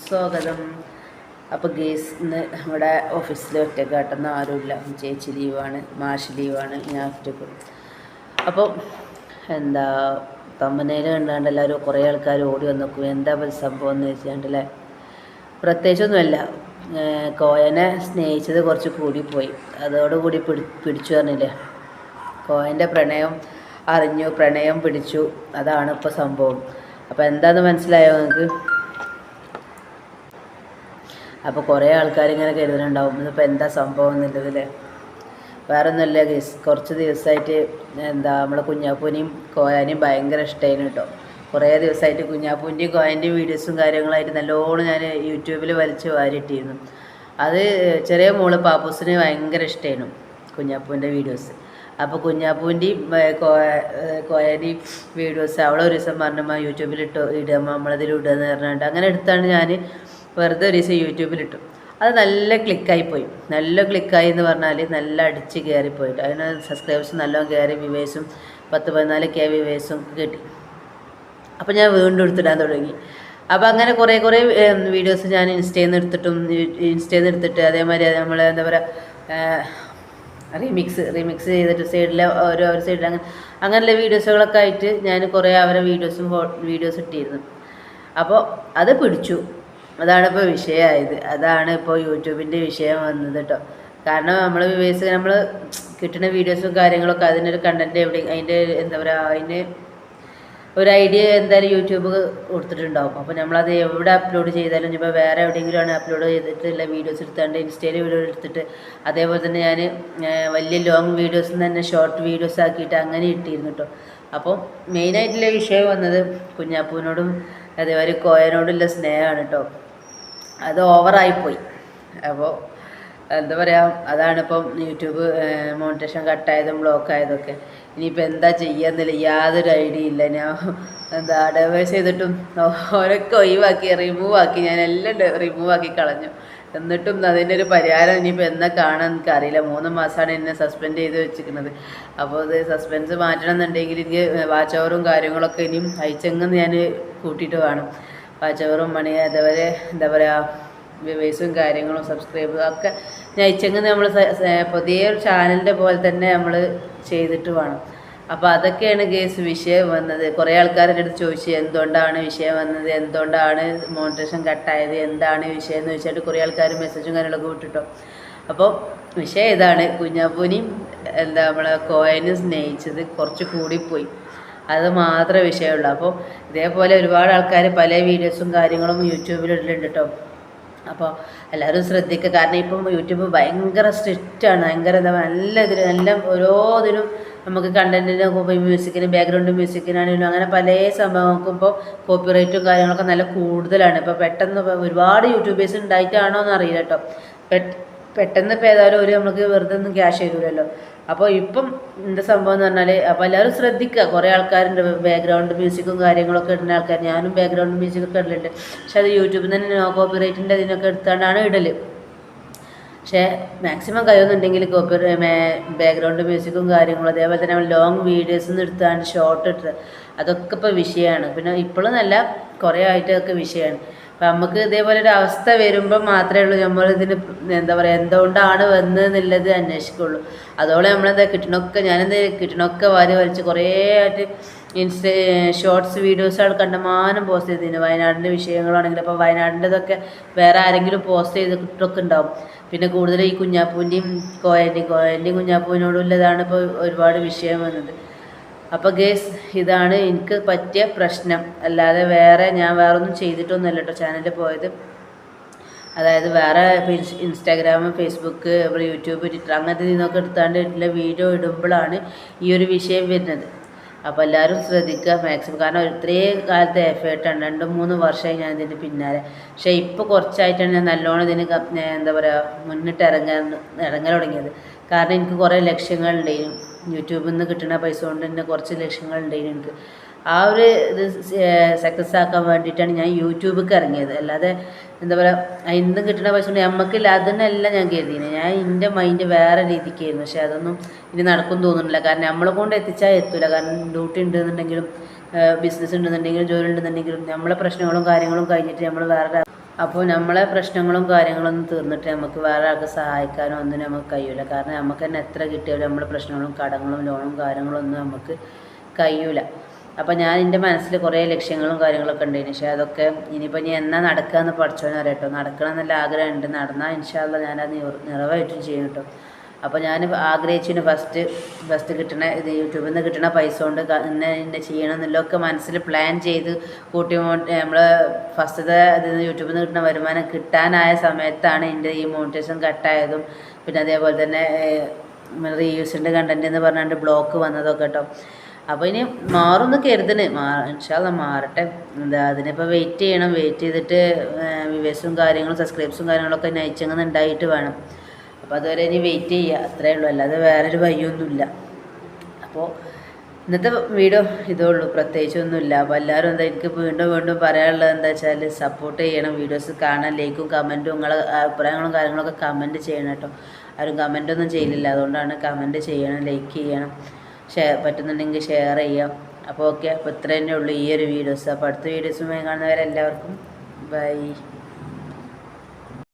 സ്വാഗതം. അപ്പോൾ ഗേസ് ഇന്ന് നമ്മുടെ ഓഫീസിൽ ഒറ്റക്കാട്ടെന്ന് ആരുമില്ല. ചേച്ചി ലീവാണ് മാഷ് ലീവാണ് ഞാൻ ഒറ്റയ്ക്ക്. അപ്പോൾ എന്താ തമ്പനയിൽ കണ്ടാണ്ട് എല്ലാവരും കുറേ ആൾക്കാർ ഓടി വന്ന് എന്താ പോലെ സംഭവം എന്ന് വെച്ചാണ്ടല്ലേ പ്രത്യേകിച്ചൊന്നുമല്ല. കോയനെ സ്നേഹിച്ചത് കുറച്ച് കൂടിപ്പോയി. അതോടുകൂടി പിടി പിടിച്ചു പറഞ്ഞില്ലേ? കോയന്റെ പ്രണയം അറിഞ്ഞു പ്രണയം പിടിച്ചു. അതാണ് ഇപ്പോൾ സംഭവം. അപ്പോൾ എന്താണെന്ന് മനസ്സിലായോ നിങ്ങൾക്ക്? അപ്പോൾ കുറേ ആൾക്കാർ ഇങ്ങനെ കരുതുന്നുണ്ടാവും ഇതിപ്പോൾ എന്താ സംഭവം എന്നുള്ളതിൽ വേറെ ഒന്നുമില്ല ഗീസ്. കുറച്ച് ദിവസമായിട്ട് എന്താ നമ്മളെ കുഞ്ഞാപ്പൂനെയും കോയാനെയും ഭയങ്കര ഇഷ്ടമായിരുന്നു കേട്ടോ കുറേ ദിവസമായിട്ട് കുഞ്ഞാപ്പൂന്റെയും കോയന്റെയും വീഡിയോസും കാര്യങ്ങളായിട്ട് നല്ലോണം ഞാൻ യൂട്യൂബിൽ വലിച്ച് വാരിയിട്ടിരുന്നു. അത് ചെറിയ മോൾ പാപ്പൂസിന് ഭയങ്കര ഇഷ്ടമായിരുന്നു കുഞ്ഞാപ്പൂവിന്റെ വീഡിയോസ്. അപ്പോൾ കുഞ്ഞാപ്പൂന്റെയും കോയാന്റെയും വീഡിയോസ് അവളെ ഒരു ദിവസം പറഞ്ഞമ്മ യൂട്യൂബിൽ ഇട്ടോ ഇടുക നമ്മളതിൽ ഇടുക എന്ന് പറഞ്ഞിട്ട് അങ്ങനെ എടുത്താണ് ഞാൻ വെറുതെ ഒരു ദിവസം യൂട്യൂബിലിട്ടു അത് നല്ല ക്ലിക്കായി പോയി. നല്ല ക്ലിക്കായി എന്ന് പറഞ്ഞാൽ നല്ല അടിച്ച് കയറിപ്പോയിട്ട് അതിന് സബ്സ്ക്രൈബേഴ്സ് നല്ലോണം കയറി വിവേഴ്സും പത്ത് പതിനാല് കെ വിവേഴ്സും കിട്ടി. അപ്പോൾ ഞാൻ വീണ്ടും എടുത്തിടാൻ തുടങ്ങി. അപ്പോൾ അങ്ങനെ കുറേ കുറേ വീഡിയോസ് ഞാൻ ഇൻസ്റ്റയിൽ നിന്ന് എടുത്തിട്ടും ഇൻസ്റ്റയിൽ നിന്ന് എടുത്തിട്ട് അതേമാതിരി നമ്മൾ എന്താ പറയുക റീമിക്സ് റീമിക്സ് ചെയ്തിട്ട് സൈഡിലെ ഓരോ ഒരു സൈഡിൽ അങ്ങനെ അങ്ങനെയുള്ള വീഡിയോസുകളൊക്കെ ആയിട്ട് ഞാൻ കുറേ അവരെ വീഡിയോസും വീഡിയോസ് ഇട്ടിരുന്നു. അപ്പോൾ അത് പിടിച്ചു. അതാണ് ഇപ്പോൾ വിഷയമായത് അതാണ് ഇപ്പോൾ യൂട്യൂബിന്റെ വിഷയം വന്നത് കേട്ടോ കാരണം നമ്മൾ വിവേസ് നമ്മൾ കിട്ടുന്ന വീഡിയോസും കാര്യങ്ങളൊക്കെ അതിനൊരു കണ്ടന്റ് എവിടെ അതിന്റെ എന്താ പറയുക അതിന് ഒരു ഐഡിയ എന്തായാലും യൂട്യൂബ് കൊടുത്തിട്ടുണ്ടാവും. അപ്പോൾ നമ്മളത് എവിടെ അപ്ലോഡ് ചെയ്താലും ഇപ്പോൾ വേറെ എവിടെയെങ്കിലും ആണ് അപ്ലോഡ് ചെയ്തിട്ടുള്ള വീഡിയോസ് എടുത്താണ്ട് ഇൻസ്റ്റയിൽ വീഡിയോ എടുത്തിട്ട് അതേപോലെ തന്നെ ഞാൻ വലിയ ലോങ് വീഡിയോസ് തന്നെ ഷോർട്ട് വീഡിയോസ് ആക്കിയിട്ട് അങ്ങനെ ഇട്ടിരുന്നു കേട്ടോ അപ്പോൾ മെയിനായിട്ടുള്ള വിഷയം വന്നത് കുഞ്ഞാപ്പൂവിനോടും അതേപോലെ കോയനോടുള്ള സ്നേഹമാണ് കേട്ടോ അത് ഓവറായിപ്പോയി. അപ്പോൾ എന്താ പറയുക അതാണിപ്പം യൂട്യൂബ് മോണിറ്റേഷൻ കട്ടായതും ബ്ലോക്ക് ആയതൊക്കെ ഇനിയിപ്പോൾ എന്താ ചെയ്യാന്നില്ല യാതൊരു ഐഡിയ ഇല്ല. ഞാൻ എന്താ ഡൈവേഴ്സ് ചെയ്തിട്ടും ഓരൊക്കെ ഒഴിവാക്കി റിമൂവ് ആക്കി ഞാൻ എല്ലാം റിമൂവ് ആക്കി കളഞ്ഞു. എന്നിട്ടും അതിന്റെ ഒരു പരിഹാരം ഇനിയിപ്പോൾ എന്നാ കാണാൻ എനിക്ക് അറിയില്ല മൂന്ന് മാസമാണ് എന്നെ സസ്പെൻഡ് ചെയ്ത് വെച്ചിരിക്കുന്നത്. അപ്പോൾ ഇത് സസ്പെൻസ് മാറ്റണം എന്നുണ്ടെങ്കിൽ എനിക്ക് വാച്ച് ഓവറും കാര്യങ്ങളൊക്കെ ഇനിയും അയച്ചെങ്ങും ഞാൻ കൂട്ടിയിട്ട് വേണം. വാച്ച് ഓവറും മണി അതേപോലെ എന്താ പറയുക വ്യൂവേഴ്സും കാര്യങ്ങളും സബ്സ്ക്രൈബ് ഒക്കെ നയിച്ചെങ്കിൽ നമ്മൾ പുതിയ ചാനലിന്റെ പോലെ തന്നെ നമ്മൾ ചെയ്തിട്ട് വേണം. അപ്പോൾ അതൊക്കെയാണ് കേസ് വിഷയം വന്നത്. കുറേ ആൾക്കാരുടെ അടുത്ത് ചോദിച്ചു എന്തുകൊണ്ടാണ് വിഷയം വന്നത്? എന്തുകൊണ്ടാണ് മോണിറ്റേഷൻ കട്ടായത് എന്താണ് വിഷയം എന്ന് ചോദിച്ചിട്ട് കുറേ ആൾക്കാർ മെസ്സേജും കാര്യങ്ങളൊക്കെ വിട്ടിട്ടോ. അപ്പോൾ വിഷയം ഇതാണ് കുഞ്ഞാപ്പൂനിയും എന്താ നമ്മളെ കോയനും സ്നേഹിച്ചത് കുറച്ച് കൂടിപ്പോയി. അത് മാത്രമേ വിഷയമുള്ളൂ. അപ്പോൾ ഇതേപോലെ ഒരുപാട് ആൾക്കാർ പല വീഡിയോസും കാര്യങ്ങളും യൂട്യൂബിൽ കേട്ടോ അപ്പോൾ എല്ലാവരും ശ്രദ്ധിക്കുക കാരണം ഇപ്പം യൂട്യൂബ് ഭയങ്കര സ്ട്രിക്റ്റാണ് ഭയങ്കര എന്താ നല്ല ഇതിൽ നല്ല ഓരോ ഇതിനും നമുക്ക് കണ്ടന്റിന് മ്യൂസിക്കിന് ബാക്ക്ഗ്രൗണ്ട് മ്യൂസിക്കിനാണെങ്കിലും അങ്ങനെ പല സംഭവങ്ങൾക്കും ഇപ്പോൾ കോപ്പിറൈറ്റും കാര്യങ്ങളൊക്കെ നല്ല കൂടുതലാണ്. ഇപ്പോൾ പെട്ടെന്ന് ഒരുപാട് യൂട്യൂബേഴ്സ് ഉണ്ടായിട്ടാണോ എന്ന് അറിയില്ല കേട്ടോ പെട്ടെന്ന് ഇപ്പോൾ ഏതായാലും ഒരു നമുക്ക് വെറുതെ ഒന്നും ക്യാഷ് ചെയ്യൂലല്ലോ അപ്പോൾ ഇപ്പം എന്താ സംഭവം എന്ന് പറഞ്ഞാൽ അപ്പോൾ എല്ലാവരും ശ്രദ്ധിക്കുക. കുറേ ആൾക്കാരുണ്ട് ബാക്ക്ഗ്രൗണ്ട് മ്യൂസിക്കും കാര്യങ്ങളൊക്കെ ഇടുന്ന ആൾക്കാർ. ഞാനും ബാക്ക്ഗ്രൗണ്ട് മ്യൂസിക്കൊക്കെ ഇടലുണ്ട്. പക്ഷെ അത് യൂട്യൂബിൽ തന്നെ നോ കോപ്പിറൈറ്റിന്റെ ഇതിനൊക്കെ എടുത്തുകൊണ്ടാണ് ഇടൽ പക്ഷേ മാക്സിമം കഴിയുന്നുണ്ടെങ്കിൽ കോപ്പി ബാക്ക്ഗ്രൗണ്ട് മ്യൂസിക്കും കാര്യങ്ങളും അതേപോലെ തന്നെ ലോങ് വീഡിയോസ് നിന്ന് എടുത്താണ് ഷോർട്ട് ഇട്ടത് അതൊക്കെ ഇപ്പോൾ വിഷയമാണ് പിന്നെ ഇപ്പോഴും നല്ല കുറേ ആയിട്ടൊക്കെ വിഷയമാണ് അപ്പം നമുക്ക് ഇതേപോലെ ഒരു അവസ്ഥ വരുമ്പോൾ മാത്രമേ ഉള്ളൂ നമ്മൾ ഇതിന് എന്താ പറയുക എന്തുകൊണ്ടാണ് വന്നതെന്നുള്ളത് അന്വേഷിക്കുള്ളൂ. അതോടെ നമ്മളെന്താ കിട്ടണൊക്കെ ഞാനെന്താ കിട്ടണൊക്കെ വാരി വലിച്ച് കുറേ ആയിട്ട് ഇൻസ്റ്റ ഷോർട്സ് വീഡിയോസുകൾ കണ്ടമാനം പോസ്റ്റ് ചെയ്തിരുന്നു വയനാടിന്റെ വിഷയങ്ങളാണെങ്കിൽ അപ്പോൾ വയനാടിന്റെതൊക്കെ വേറെ ആരെങ്കിലും പോസ്റ്റ് ചെയ്തിട്ടൊക്കെ ഉണ്ടാവും. പിന്നെ കൂടുതൽ ഈ കുഞ്ഞാപ്പൂന്റെയും കോയന്റെയും കോയന്റെയും കുഞ്ഞാപ്പൂവിനോടുള്ളതാണ് ഇപ്പോൾ ഒരുപാട് വിഷയം വന്നത്. അപ്പോൾ ഗേസ് ഇതാണ് എനിക്ക് പറ്റിയ പ്രശ്നം. അല്ലാതെ വേറെ ഞാൻ വേറെ ഒന്നും ചെയ്തിട്ടൊന്നുമല്ല കേട്ടോ ചാനലിൽ പോയത്. അതായത് വേറെ ഇൻസ്റ്റാഗ്രാം ഫേസ്ബുക്ക് യൂട്യൂബ് ട്വിറ്റർ അങ്ങനത്തെ നിന്നൊക്കെ എടുത്താണ്ട് ഇട്ടുള്ള വീഡിയോ ഇടുമ്പോഴാണ് ഈ ഒരു വിഷയം വരുന്നത്. അപ്പോൾ എല്ലാവരും ശ്രദ്ധിക്കുക. മാക്സിമം കാരണം ഇത്രയും കാലത്തെ എഫേർട്ടാണ് രണ്ട് മൂന്ന് വർഷമായി ഞാൻ ഇതിന്റെ പിന്നാലെ. പക്ഷേ ഇപ്പോൾ കുറച്ചായിട്ടാണ് ഞാൻ നല്ലോണം ഇതിന് എന്താ പറയുക മുന്നിട്ട് ഇറങ്ങാൻ ഇറങ്ങാൻ തുടങ്ങിയത്. കാരണം എനിക്ക് കുറേ ലക്ഷ്യങ്ങളുണ്ടായിരുന്നു യൂട്യൂബിൽ നിന്ന് കിട്ടുന്ന പൈസ കൊണ്ട് തന്നെ കുറച്ച് ലക്ഷ്യങ്ങൾ ഉണ്ടായിരുന്നു എനിക്ക് ആ ഒരു ഇത് സക്സസ് ആക്കാൻ വേണ്ടിയിട്ടാണ് ഞാൻ യൂട്യൂബിലേക്ക് ഇറങ്ങിയത്. അല്ലാതെ എന്താ പറയുക ഇന്നും കിട്ടുന്ന പൈസ കൊണ്ട് നമുക്കില്ല അതിനല്ല ഞാൻ കരുതിയത്. ഞാൻ എന്റെ മൈൻഡ് വേറെ രീതിക്കായിരുന്നു. പക്ഷെ അതൊന്നും ഇനി നടക്കും തോന്നുന്നില്ല. കാരണം നമ്മളെ കൊണ്ട് എത്തിച്ചാൽ എത്തില്ല കാരണം ഡ്യൂട്ടി ഉണ്ടെന്നുണ്ടെങ്കിലും ബിസിനസ് ഉണ്ടെന്നുണ്ടെങ്കിലും ജോലി ഉണ്ടെന്നുണ്ടെങ്കിലും നമ്മളെ പ്രശ്നങ്ങളും കാര്യങ്ങളും കഴിഞ്ഞിട്ട് നമ്മൾ വേറെ അപ്പോൾ നമ്മളെ പ്രശ്നങ്ങളും കാര്യങ്ങളൊന്നും തീർന്നിട്ട് നമുക്ക് വേറെ ആൾക്ക് സഹായിക്കാനോ ഒന്നും നമുക്ക് കഴിയില്ല കാരണം നമുക്ക് തന്നെ എത്ര കിട്ടിയാലും നമ്മുടെ പ്രശ്നങ്ങളും കടങ്ങളും ലോണും കാര്യങ്ങളൊന്നും നമുക്ക് കഴിയില്ല അപ്പോൾ ഞാൻ എന്റെ മനസ്സിൽ കുറേ ലക്ഷ്യങ്ങളും കാര്യങ്ങളൊക്കെ ഉണ്ട് പക്ഷേ അതൊക്കെ ഇനിയിപ്പോൾ ഞാൻ എന്നാ നടക്കുക എന്ന് പഠിച്ചോന്ന് അറിയട്ടോ. നടക്കണം എന്നുള്ള ആഗ്രഹമുണ്ട് നടന്നാൽ ഇൻഷാല്ല ഞാനത് നിറ നിറവേറ്റും ചെയ്യും കേട്ടോ. അപ്പോൾ ഞാൻ ആഗ്രഹിച്ചു ഫസ്റ്റ് ഫസ്റ്റ് കിട്ടണ ഇത് യൂട്യൂബിൽ നിന്ന് കിട്ടണ പൈസ കൊണ്ട് ഇന്ന ഇന്ന ചെയ്യണം എന്നുള്ളതൊക്കെ മനസ്സിൽ പ്ലാൻ ചെയ്ത് കൂട്ടി നമ്മൾ ഫസ്റ്റത്തെ ഇത് യൂട്യൂബിൽ നിന്ന് കിട്ടുന്ന വരുമാനം കിട്ടാനായ സമയത്താണ് എന്റെ ഈ മോണിറ്റേഷൻ കട്ടായതും. പിന്നെ അതേപോലെ തന്നെ റീയൂസിന്റെ കണ്ടന്റ് എന്ന് പറഞ്ഞുകൊണ്ട് ബ്ലോക്ക് വന്നതൊക്കെ കേട്ടോ അപ്പോൾ ഇനി മാറുമെന്ന് കരുതണ്. മാ ഇൻഷാല്ല മാറട്ടെ. എന്താ അതിനിപ്പോൾ വെയിറ്റ് ചെയ്യണം. വെയിറ്റ് ചെയ്തിട്ട് വ്യൂവേഴ്സും കാര്യങ്ങളും സബ്സ്ക്രൈബ്സും കാര്യങ്ങളൊക്കെ നയിച്ചങ്ങനെ ഉണ്ടായിട്ട് വേണം. അപ്പോൾ അതുവരെ ഇനി വെയിറ്റ് ചെയ്യുക അത്രയേ ഉള്ളൂ. അല്ലാതെ വേറൊരു വഴിയൊന്നുമില്ല. അപ്പോൾ ഇന്നത്തെ വീഡിയോ ഇതേ ഉള്ളൂ. പ്രത്യേകിച്ചൊന്നുമില്ല. അപ്പോൾ എല്ലാവരും എന്താ എനിക്ക് വീണ്ടും വീണ്ടും പറയാനുള്ളത് എന്താ വെച്ചാൽ സപ്പോർട്ട് ചെയ്യണം. വീഡിയോസ് കാണാൻ ലൈക്കും കമന്റും നിങ്ങളെ അഭിപ്രായങ്ങളും കാര്യങ്ങളൊക്കെ കമന്റ് ചെയ്യണം കേട്ടോ. ആരും കമന്റൊന്നും ചെയ്യില്ല. അതുകൊണ്ടാണ് കമന്റ് ചെയ്യണം ലൈക്ക് ചെയ്യണം ഷെയർ പറ്റുന്നുണ്ടെങ്കിൽ ഷെയർ ചെയ്യാം. അപ്പോൾ ഓക്കെ അപ്പോൾ ഇത്ര തന്നെ ഉള്ളൂ ഈ ഒരു വീഡിയോസ് അപ്പോൾ അടുത്ത വീഡിയോസുമായി കാണുന്നവരെല്ലാവർക്കും ബൈ